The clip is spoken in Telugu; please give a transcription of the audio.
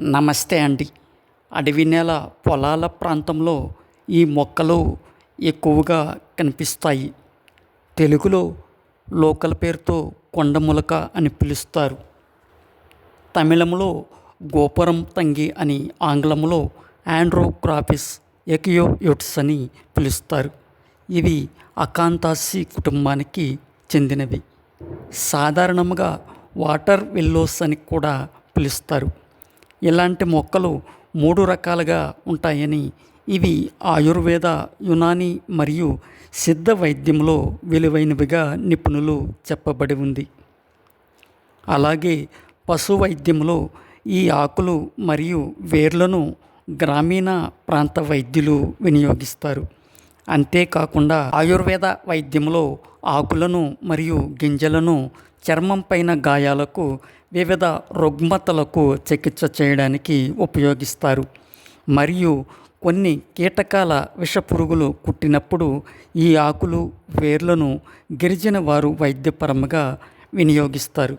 నమస్తే అండి. అడవి నేల పొలాల ప్రాంతంలో ఈ మొక్కలు ఎక్కువగా కనిపిస్తాయి. తెలుగులో లోకల్ పేరుతో కొండములక అని పిలుస్తారు. తమిళంలో గోపురం తంగి అని ఆంగ్లంలో ఆండ్రోగ్రాఫిస్ ఎకియోయోట్స్ అని పిలుస్తారు. ఇవి అకాంతాసి కుటుంబానికి చెందినవి. సాధారణంగా వాటర్ విల్లోస్ అని కూడా పిలుస్తారు. ఇలాంటి మొక్కలు మూడు రకాలుగా ఉంటాయని ఇవి ఆయుర్వేద యునాని మరియు సిద్ధ వైద్యంలో విలువైనవిగా నిపుణులు చెప్పబడి ఉంది. అలాగే పశు వైద్యంలో ఈ ఆకులు మరియు వేర్లను గ్రామీణ ప్రాంత వైద్యులు వినియోగిస్తారు. అంతేకాకుండా ఆయుర్వేద వైద్యంలో ఆకులను మరియు గింజలను చర్మం పైన గాయాలకు వివిధ రుగ్మతలకు చికిత్స చేయడానికి ఉపయోగిస్తారు. మరియు కొన్ని కీటకాల విషపురుగులు కుట్టినప్పుడు ఈ ఆకులు వేర్లను గిరిజన వారు వైద్యపరంగా వినియోగిస్తారు.